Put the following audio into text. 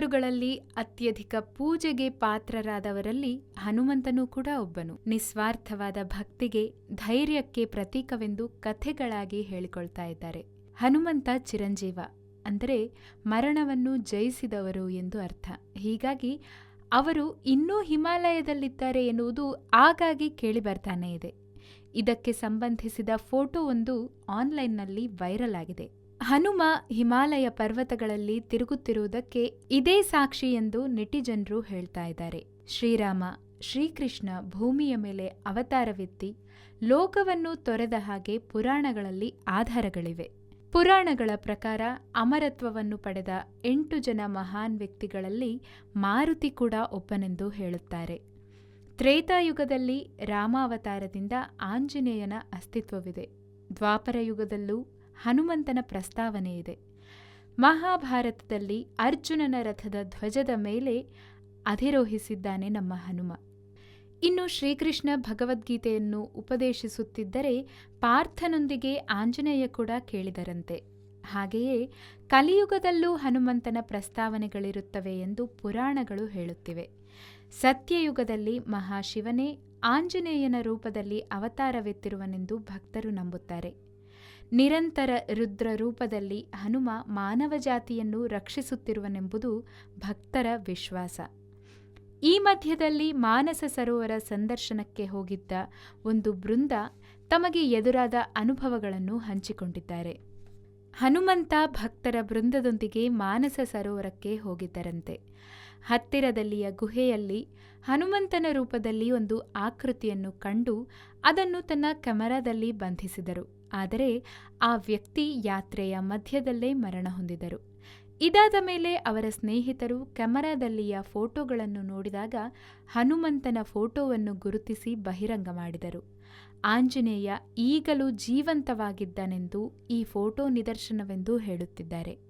ದೇವರುಗಳಲ್ಲಿ ಅತ್ಯಧಿಕ ಪೂಜೆಗೆ ಪಾತ್ರರಾದವರಲ್ಲಿ ಹನುಮಂತನೂ ಕೂಡ ಒಬ್ಬನು. ನಿಸ್ವಾರ್ಥವಾದ ಭಕ್ತಿಗೆ ಧೈರ್ಯಕ್ಕೆ ಪ್ರತೀಕವೆಂದು ಕಥೆಗಳಾಗಿ ಹೇಳಿಕೊಳ್ತಾ ಇದ್ದಾರೆ. ಹನುಮಂತ ಚಿರಂಜೀವ ಅಂದರೆ ಮರಣವನ್ನು ಜಯಿಸಿದವರು ಎಂದು ಅರ್ಥ. ಹೀಗಾಗಿ ಅವರು ಇನ್ನೂ ಹಿಮಾಲಯದಲ್ಲಿದ್ದಾರೆ ಎನ್ನುವುದು ಆಗಾಗಿ ಕೇಳಿ ಬರ್ತಾನೆ ಇದೆ. ಇದಕ್ಕೆ ಸಂಬಂಧಿಸಿದ ಫೋಟೋ ಒಂದು ಆನ್ಲೈನ್ನಲ್ಲಿ ವೈರಲ್ ಆಗಿದೆ. ಹನುಮ ಹಿಮಾಲಯ ಪರ್ವತಗಳಲ್ಲಿ ತಿರುಗುತ್ತಿರುವುದಕ್ಕೆ ಇದೇ ಸಾಕ್ಷಿ ಎಂದು ನೆಟಿಜನರು ಹೇಳ್ತಾ ಇದ್ದಾರೆ. ಶ್ರೀರಾಮ, ಶ್ರೀಕೃಷ್ಣ ಭೂಮಿಯ ಮೇಲೆ ಅವತಾರವೆತ್ತಿ ಲೋಕವನ್ನು ತೊರೆದ ಹಾಗೆ ಪುರಾಣಗಳಲ್ಲಿ ಆಧಾರಗಳಿವೆ. ಪುರಾಣಗಳ ಪ್ರಕಾರ ಅಮರತ್ವವನ್ನು ಪಡೆದ ಎಂಟು ಜನ ಮಹಾನ್ ವ್ಯಕ್ತಿಗಳಲ್ಲಿ ಮಾರುತಿ ಕೂಡ ಒಬ್ಬನೆಂದು ಹೇಳುತ್ತಾರೆ. ತ್ರೇತಾಯುಗದಲ್ಲಿ ರಾಮಾವತಾರದಿಂದ ಆಂಜನೇಯನ ಅಸ್ತಿತ್ವವಿದೆ. ದ್ವಾಪರ ಯುಗದಲ್ಲೂ ಹನುಮಂತನ ಪ್ರಸ್ತಾವನೆ ಇದೆ. ಮಹಾಭಾರತದಲ್ಲಿ ಅರ್ಜುನನ ರಥದ ಧ್ವಜದ ಮೇಲೆ ಅಧಿರೋಹಿಸಿದ್ದಾನೆ ನಮ್ಮ ಹನುಮ. ಇನ್ನು ಶ್ರೀಕೃಷ್ಣ ಭಗವದ್ಗೀತೆಯನ್ನು ಉಪದೇಶಿಸುತ್ತಿದ್ದರೆ ಪಾರ್ಥನೊಂದಿಗೆ ಆಂಜನೇಯ ಕೂಡ ಕೇಳಿದರಂತೆ. ಹಾಗೆಯೇ ಕಲಿಯುಗದಲ್ಲೂ ಹನುಮಂತನ ಪ್ರಸ್ತಾವನೆಗಳಿರುತ್ತವೆ ಎಂದು ಪುರಾಣಗಳು ಹೇಳುತ್ತಿವೆ. ಸತ್ಯಯುಗದಲ್ಲಿ ಮಹಾಶಿವನೇ ಆಂಜನೇಯನ ರೂಪದಲ್ಲಿ ಅವತಾರವೆತ್ತಿರುವನೆಂದು ಭಕ್ತರು ನಂಬುತ್ತಾರೆ. ನಿರಂತರ ರುದ್ರ ರೂಪದಲ್ಲಿ ಹನುಮ ಮಾನವ ಜಾತಿಯನ್ನು ರಕ್ಷಿಸುತ್ತಿರುವನೆಂಬುದು ಭಕ್ತರ ವಿಶ್ವಾಸ. ಈ ಮಧ್ಯದಲ್ಲಿ ಮಾನಸ ಸರೋವರ ಸಂದರ್ಶನಕ್ಕೆ ಹೋಗಿದ್ದ ಒಂದು ಬೃಂದ ತಮಗೆ ಎದುರಾದ ಅನುಭವಗಳನ್ನು ಹಂಚಿಕೊಂಡಿದ್ದಾರೆ. ಹನುಮಂತ ಭಕ್ತರ ಬೃಂದದೊಂದಿಗೆ ಮಾನಸ ಸರೋವರಕ್ಕೆ ಹೋಗಿದ್ದರಂತೆ. ಹತ್ತಿರದಲ್ಲಿಯ ಗುಹೆಯಲ್ಲಿ ಹನುಮಂತನ ರೂಪದಲ್ಲಿ ಒಂದು ಆಕೃತಿಯನ್ನು ಕಂಡು ಅದನ್ನು ತನ್ನ ಕ್ಯಾಮರಾದಲ್ಲಿ ಬಂಧಿಸಿದರು. ಆದರೆ ಆ ವ್ಯಕ್ತಿ ಯಾತ್ರೆಯ ಮಧ್ಯದಲ್ಲೇ ಮರಣ ಹೊಂದಿದರು. ಇದಾದ ಮೇಲೆ ಅವರ ಸ್ನೇಹಿತರು ಕ್ಯಾಮರಾದಲ್ಲಿಯ ಫೋಟೋಗಳನ್ನು ನೋಡಿದಾಗ ಹನುಮಂತನ ಫೋಟೋವನ್ನು ಗುರುತಿಸಿ ಬಹಿರಂಗ ಮಾಡಿದರು. ಆಂಜನೇಯ ಈಗಲೂ ಜೀವಂತವಾಗಿದ್ದನೆಂದು ಈ ಫೋಟೋ ನಿದರ್ಶನವೆಂದು ಹೇಳುತ್ತಿದ್ದಾರೆ.